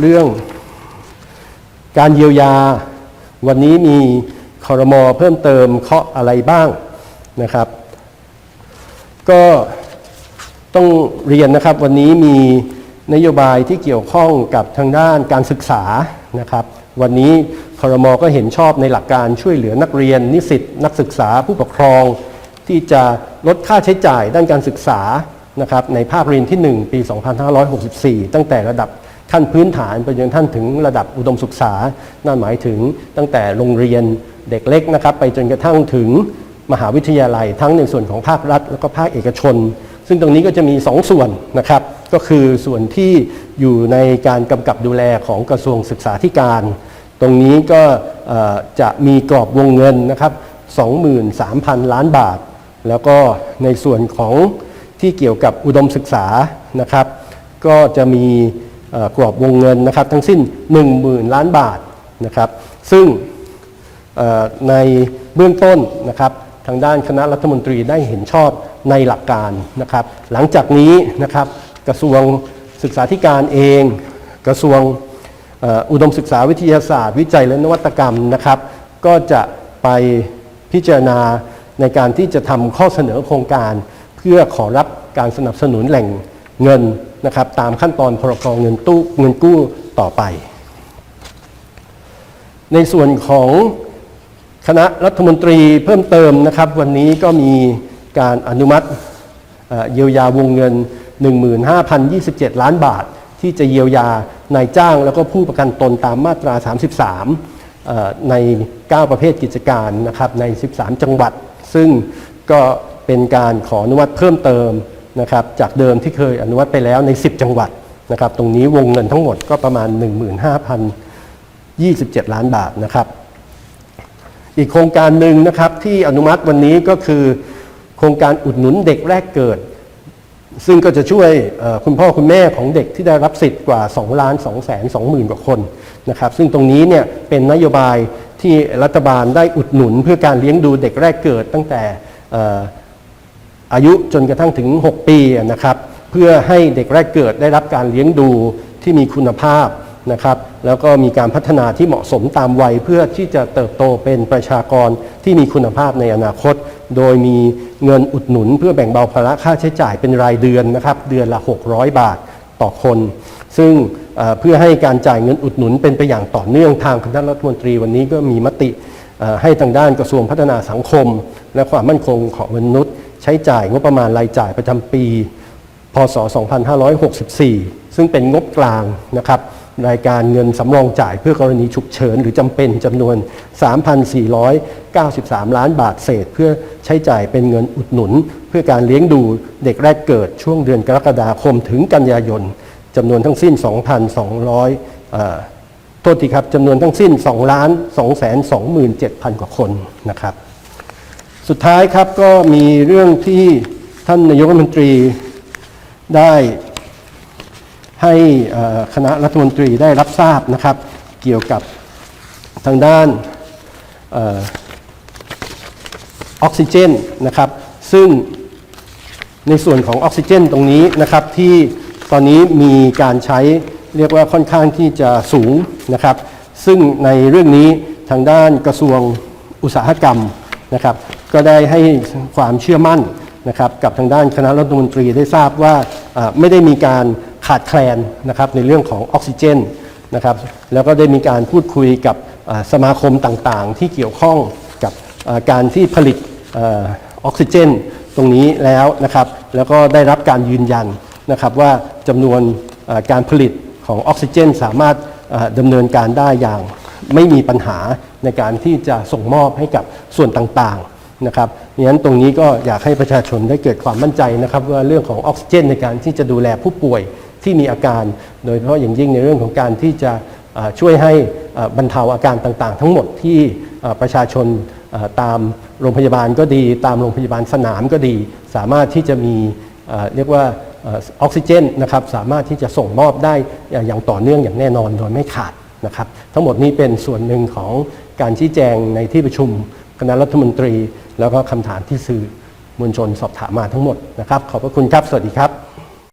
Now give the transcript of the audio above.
เรื่อง การเยียวยา วันนี้มีคอรมอเพิ่มเติมเคาะอะไรบ้างนะครับ ก็ต้องเรียนนะครับวันนี้มีนโยบายที่เกี่ยวข้องกับทางด้านการศึกษานะครับวันนี้คอรมอก็เห็นชอบในหลักการช่วยเหลือนักเรียน นิสิตนักศึกษาผู้ปกครอง ที่จะลดค่าใช้จ่ายด้านการศึกษานะครับในภาคเรียนที่ 1 ปี 2564 ตั้งแต่ระดับ ขั้นพื้นฐานไปจนท่านถึงระดับอุดมศึกษา นั่นหมายถึงตั้งแต่โรงเรียนเด็กเล็กนะครับ ไปจนกระทั่งถึงมหาวิทยาลัย ทั้งในส่วนของภาครัฐ แล้วก็ภาคเอกชน ซึ่งตรงนี้ก็จะมี 2 ส่วนนะครับ ก็คือส่วนที่อยู่ในการกำกับดูแลของกระทรวงศึกษาธิการ ตรงนี้ก็จะมีกรอบวงเงินนะครับ 23,000 ล้านบาท แล้วก็ในส่วนของที่เกี่ยวกับอุดมศึกษานะครับ ก็จะมี กรอบวงเงินนะครับทั้งสิ้น 10,000 ล้านบาทนะครับ ซึ่งในเบื้องต้นนะครับทางด้านคณะรัฐมนตรีได้เห็นชอบในหลักการนะครับ หลังจากนี้นะครับกระทรวงศึกษาธิการเอง กระทรวงออุดมศึกษาวิทยาศาสตร์ วิจัยและนวัตกรรมนะครับ ก็จะไปพิจารณาในการที่จะทำข้อเสนอโครงการ เพื่อขอรับการสนับสนุนแหล่งเงิน นะครับตามขั้นตอนพรกองเงินตู้เงินกู้ต่อไป ในส่วนของคณะรัฐมนตรีเพิ่มเติมนะครับ วันนี้ก็มีการอนุมัติเยียวยาวงเงิน 15,027 ล้านบาท ที่จะเยียวยานายจ้างแล้วก็ผู้ประกันตนตามมาตรา 33 ใน 9 ประเภทกิจการนะครับใน 13 จังหวัด ซึ่งก็เป็นการขออนุมัติเพิ่มเติม นะครับจากเดิมที่เคยอนุมัติไปแล้วใน 10 จังหวัดนะครับตรงนี้วงเงินทั้งหมดก็ประมาณ 15,027 ล้านบาทนะครับ อีกโครงการหนึ่งนะครับที่อนุมัติวันนี้ก็คือโครงการอุดหนุนเด็กแรกเกิด ซึ่งก็จะช่วยคุณพ่อคุณแม่ของเด็กที่ได้รับสิทธิ์กว่า 2 ล้าน2แสน2หมื่นกว่าคนนะครับซึ่งตรงนี้เนี่ยเป็นนโยบายที่รัฐบาลได้อุดหนุนเพื่อการเลี้ยงดูเด็กแรกเกิดตั้งแต่ อายุจนกระทั่งถึง 6 ปีนะครับ เพื่อให้เด็กแรกเกิดได้รับการเลี้ยงดูที่มีคุณภาพนะครับ แล้วก็มีการพัฒนาที่เหมาะสมตามวัยเพื่อที่จะเติบโตเป็นประชากรที่มีคุณภาพในอนาคต โดยมีเงินอุดหนุน เพื่อแบ่งเบาภาระค่าใช้จ่ายเป็นรายเดือนนะครับ เดือนละ 600 บาทต่อคน ซึ่งเพื่อให้การจ่ายเงินอุดหนุนเป็นไปอย่างต่อเนื่องทางคณะรัฐมนตรีวันนี้ก็มีมติให้ทางด้านกระทรวงพัฒนาสังคม และความมั่นคงของมนุษย์ ใช้จ่ายงบประมาณรายจ่ายประจำปี พศ 2564 ซึ่งเป็นงบกลางนะครับรายการเงินสำรองจ่ายเพื่อกรณีฉุกเฉินหรือจำเป็นจำนวน 3,493 ล้านบาทเศษ เพื่อใช้จ่ายเป็นเงินอุดหนุน เพื่อการเลี้ยงดูเด็กแรกเกิดช่วงเดือนกรกฎาคมถึงกันยายนจำนวนทั้งสิ้น 2,200โทษทีครับจำนวนทั้งสิ้น2ล้าน2แสน27,000 กว่าคนนะครับ สุดท้ายครับก็มีเรื่องที่ท่านนายกรัฐมนตรีได้ให้คณะรัฐมนตรีได้รับทราบนะครับ เกี่ยวกับทางด้านออกซิเจนนะครับ ซึ่งในส่วนของออกซิเจนตรงนี้นะครับที่ตอนนี้มีการใช้เรียกว่าค่อนข้างที่จะสูงนะครับ ซึ่งในเรื่องนี้ทางด้านกระทรวงอุตสาหกรรมนะครับ ก็ได้ให้ความเชื่อมั่นนะครับกับทางด้านคณะรัฐมนตรีได้ทราบว่าไม่ได้มีการขาดแคลนนะครับในเรื่องของออกซิเจนนะครับแล้วก็ได้มีการพูดคุยกับสมาคมต่างๆ ที่เกี่ยวข้องกับการที่ผลิตออกซิเจน ตรงนี้แล้วนะครับแล้วก็ได้รับการยืนยันนะครับว่าจำนวนการผลิตของออกซิเจน สามารถดำเนินการได้อย่างไม่มีปัญหาในการที่จะส่งมอบให้กับส่วนต่างๆ นะครับดังนั้นตรงนี้ก็อยากให้ประชาชนได้เกิดความมั่นใจนะครับว่าเรื่องของออกซิเจนในการที่จะดูแลผู้ป่วยที่มีอาการ โดยเฉพาะอย่างยิ่งในเรื่องของการที่จะช่วยให้บรรเทาอาการต่างๆ ทั้งหมดที่ประชาชนตามโรงพยาบาลก็ดี ตามโรงพยาบาลสนามก็ดี สามารถที่จะมีเรียกว่าออกซิเจนนะครับสามารถที่จะส่งมอบได้อย่างต่อเนื่องอย่างแน่นอนโดยไม่ขาดนะครับ ทั้งหมดนี้เป็นส่วนหนึ่งของการชี้แจงในที่ประชุม คณะรัฐมนตรี แล้วก็คำถามที่สื่อมวลชนสอบถามมาทั้งหมดนะครับ ขอบพระคุณครับ สวัสดีครับ